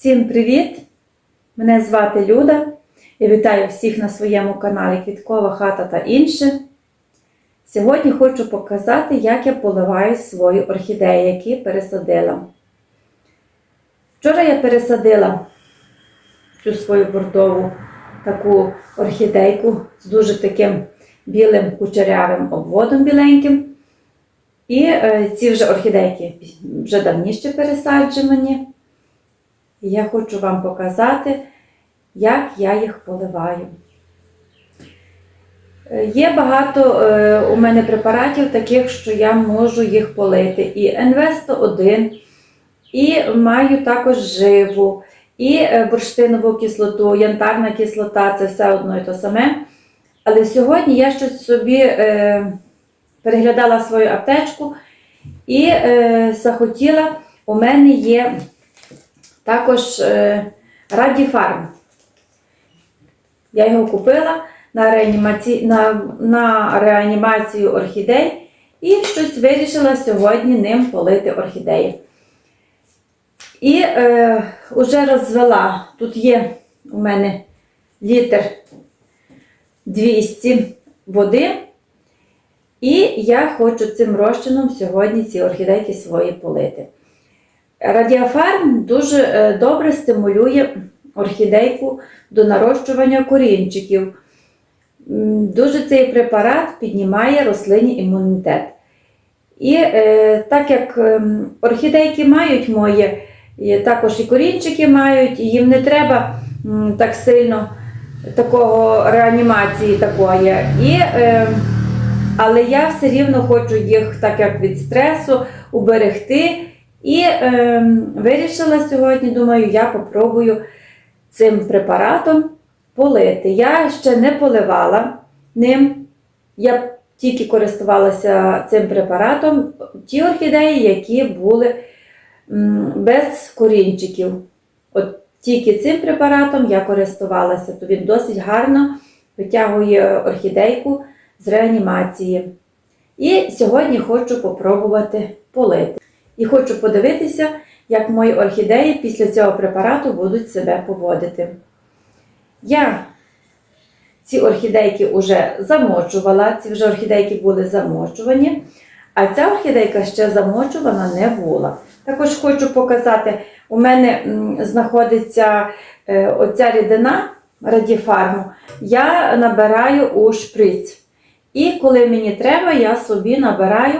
Всім привіт! Мене звати Люда. Я вітаю всіх на своєму каналі Квіткова хата та інше. Сьогодні хочу показати, як я поливаю свої орхідеї, які пересадила. Вчора я пересадила цю свою бордову таку орхідейку з дуже таким білим кучерявим обводом біленьким. І е, ці вже орхідейки вже давніше пересаджені. І я хочу вам показати, як я їх поливаю. Е, Є багато е, у мене препаратів таких, що я можу їх полити. І НВ-101, і маю також живу, і е, бурштинову кислоту, янтарна кислота це все одно і то саме. Але сьогодні я щось собі переглядала свою аптечку і захотіла, у мене є також е, Радіфарм. Я його купила на, реанімаці... на, на реанімацію орхідей і щось вирішила сьогодні ним полити орхідеї. І е, вже розвела, тут є у мене літр 200 води. І я хочу цим розчином сьогодні ці орхідейки свої полити. Радіофарм дуже е, добре стимулює орхідейку до нарощування корінчиків. Дуже цей препарат піднімає рослинний імунітет. І е, так як ем, орхідейки мають моє, також і корінчики мають, і їм не треба м, так сильно такого реанімації такої. І, е, але я все рівно хочу їх, так як від стресу, уберегти. І е, вирішила сьогодні, думаю, я попробую цим препаратом полити. Я ще не поливала ним. Я тільки користувалася цим препаратом ті орхідеї, які були без корінчиків. От тільки цим препаратом я користувалася, то він досить гарно витягує орхідейку з реанімації. І сьогодні хочу попробувати полити. І хочу подивитися, як мої орхідеї після цього препарату будуть себе поводити. Я ці орхідейки вже замочувала, ці вже орхідейки були замочувані, а ця орхідейка ще замочувана не була. Також хочу показати, у мене знаходиться е, оця рідина радіфарму, я набираю у шприц. І коли мені треба, я собі набираю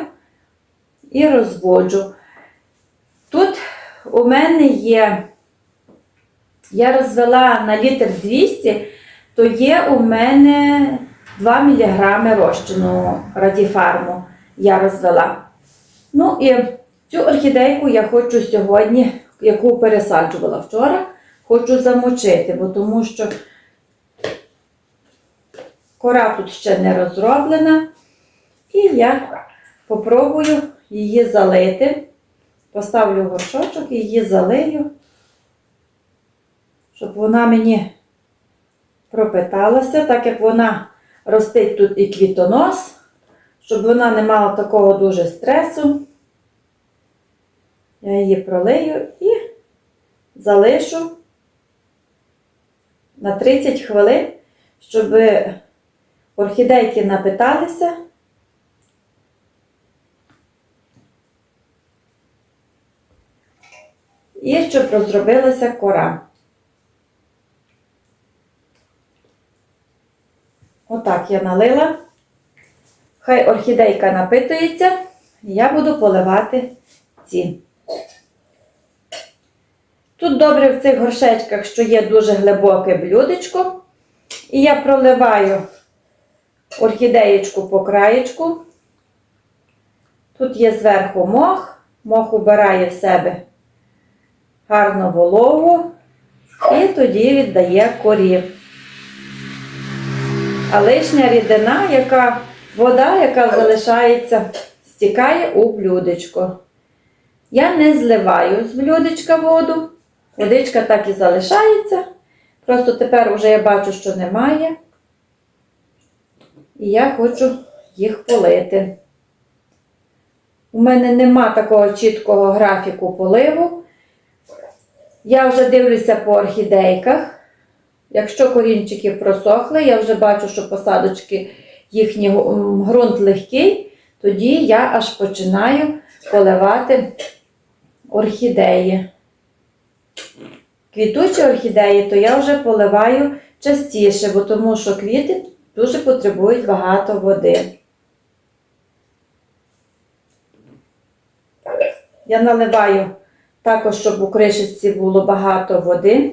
і розводжу. У мене є, я розвела на літр 200, то є у мене 2 мг розчину радіфарму я розвела. Ну і цю орхідейку я хочу сьогодні, яку пересаджувала вчора, хочу замочити, бо тому що кора тут ще не розроблена. І я попробую її залити. Поставлю горшочок і її залию, щоб вона мені пропиталася, так як вона ростить тут і квітонос, щоб вона не мала такого дуже стресу. Я її пролию і залишу на 30 хвилин, щоб орхідейки напиталися. І щоб розробилася кора. Отак я налила. Хай орхідейка напитується, і я буду поливати ці. Тут добре в цих горшечках, що є дуже глибоке блюдечко. І я проливаю орхідеєчку по краєчку. Тут є зверху мох, мох убирає в себе гарно вологу і тоді віддає корі. А лишня рідина, яка вода, яка залишається, стікає у блюдечко. Я не зливаю з блюдечка воду. Водичка так і залишається. Просто тепер вже я бачу, що немає. І я хочу їх полити. У мене нема такого чіткого графіку поливу. Я вже дивлюся по орхідейках. Якщо корінчики просохли, я вже бачу, що посадочки їхній ґрунт легкий, тоді я аж починаю поливати орхідеї. Квітучі орхідеї, то я вже поливаю частіше, бо тому що квіти дуже потребують багато води. Я наливаю також, щоб у кришечці було багато води.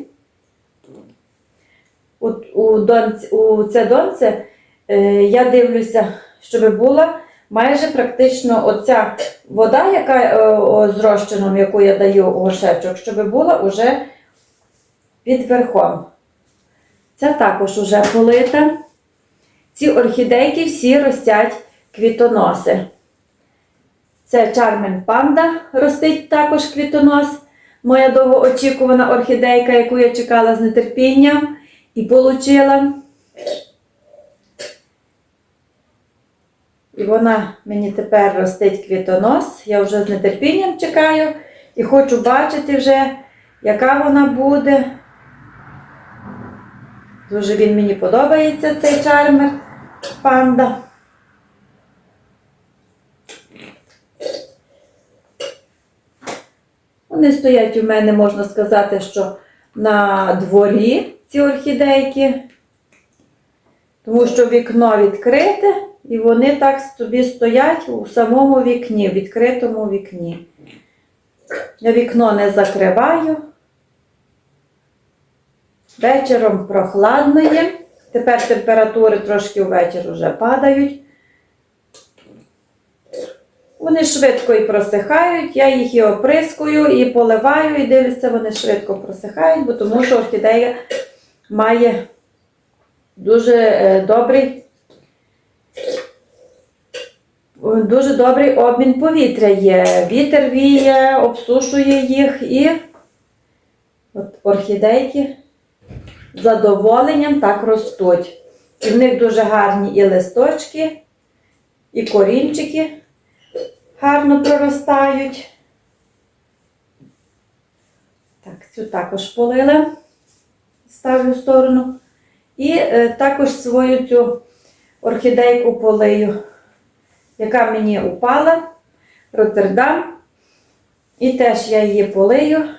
У, у, донці, у це донце е, я дивлюся, щоб була майже практично оця вода, яка е, о, з яку я даю у горшечок, щоб була уже під верхом. Ця також уже полита. Ці орхідейки всі ростять квітоноси. Це Charmin Panda ростить також квітонос. Моя довгоочікувана орхідейка, яку я чекала з нетерпінням і получила. І вона мені тепер ростить квітонос. Я вже з нетерпінням чекаю і хочу бачити вже, яка вона буде. Дуже він мені подобається, цей чармер панда. Вони стоять у мене, можна сказати, що на дворі ці орхідейки, тому що вікно відкрите, і вони так собі стоять у самому вікні, в відкритому вікні. Я вікно не закриваю. Вечором прохладно є. Тепер температури трошки ввечері вже падають. Вони швидко і просихають, я їх і оприскую, і поливаю, і дивлюся, вони швидко просихають, бо тому що орхідея має дуже е, добрий, дуже добрий обмін повітря є. Вітер віє, обсушує їх і от орхідейки з задоволенням так ростуть. І в них дуже гарні і листочки, і корінчики гарно проростають. Так, цю також полила, ставлю в сторону. І е, також свою цю орхідейку полию, яка мені упала, Роттердам. І теж я її полию.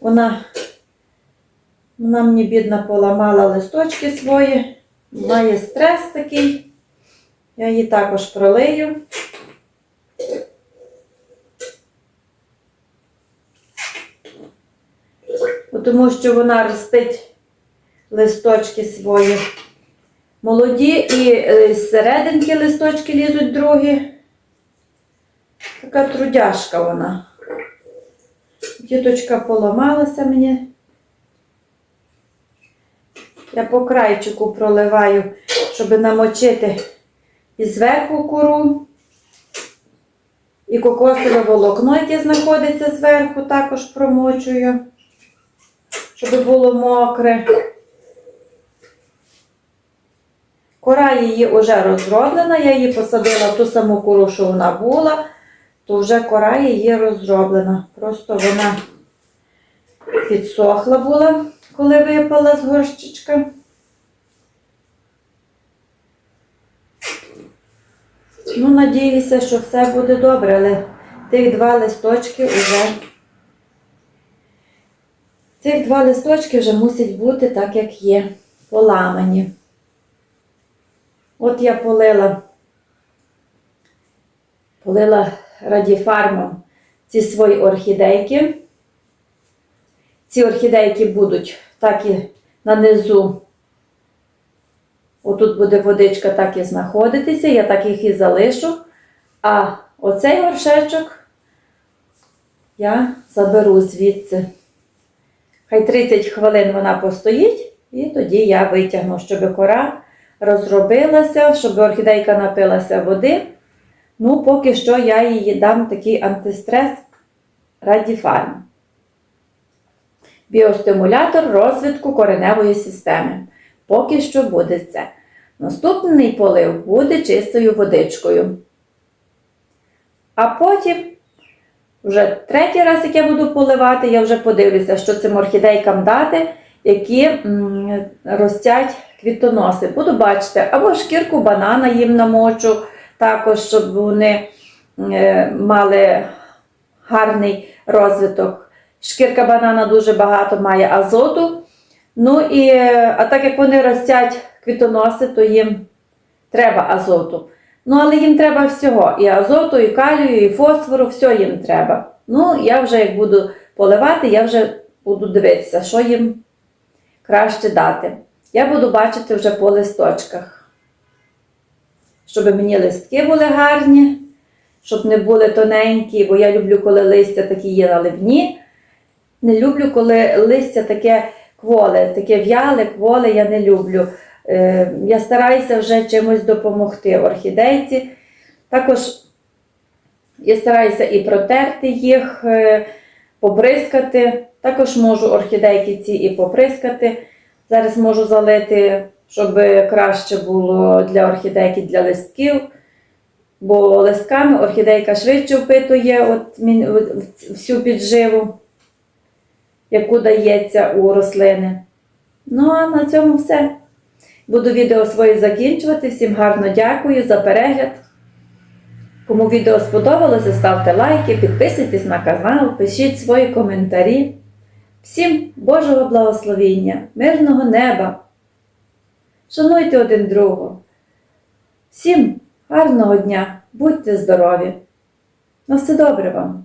Вона, вона мені бідна поламала листочки свої, має стрес такий. Я її також пролию. Тому що вона ростить листочки свої молоді і е, з серединки листочки лізуть другі. Така трудяшка вона. Діточка поламалася мені. Я по крайчику проливаю, щоб намочити і зверху кору. І кокосове волокно, яке знаходиться зверху, також промочую щоб було мокре. Кора її вже розроблена, я її посадила в ту саму кору, що вона була, то вже кора її розроблена. Просто вона підсохла була, коли випала з горщичка. Ну, надіюся, що все буде добре, але тих два листочки вже Цих два листочки вже мусять бути так, як є, поламані. От я полила, полила радіфармом ці свої орхідейки. Ці орхідейки будуть так і нанизу. Отут буде водичка так і знаходитися, я так їх і залишу. А оцей горшечок я заберу звідси. Хай 30 хвилин вона постоїть, і тоді я витягну, щоб кора розробилася, щоб орхідейка напилася води. Ну, поки що я їй дам такий антистрес Радіфарм. Біостимулятор розвитку кореневої системи. Поки що буде це. Наступний полив буде чистою водичкою. А потім вже третій раз, як я буду поливати, я вже подивлюся, що цим орхідейкам дати, які ростять квітоноси. Буду бачити, або шкірку банана їм намочу, також, щоб вони е, мали гарний розвиток. Шкірка банана дуже багато має азоту. Ну і, е, а так як вони ростять квітоноси, то їм треба азоту. Ну, але їм треба всього: і азоту, і калію, і фосфору, все їм треба. Ну, я вже як буду поливати, я вже буду дивитися, що їм краще дати. Я буду бачити вже по листочках. Щоб мені листки були гарні, щоб не були тоненькі, бо я люблю, коли листя такі є наливні. Не люблю, коли листя таке кволе, таке в'яле, кволе я не люблю. Е, Я стараюся вже чимось допомогти орхідейці. Також я стараюся і протерти їх, е, побризкати. Також можу орхідейки ці і поприскати. Зараз можу залити, щоб краще було для орхідейки, для листків. Бо листками орхідейка швидше впитує от всю підживу, яку дається у рослини. Ну, а на цьому все. Буду відео своє закінчувати. Всім гарно дякую за перегляд. Кому відео сподобалося, ставте лайки, підписуйтесь на канал, пишіть свої коментарі. Всім Божого благословіння, мирного неба. Шануйте один другого. Всім гарного дня, будьте здорові. На все добре вам!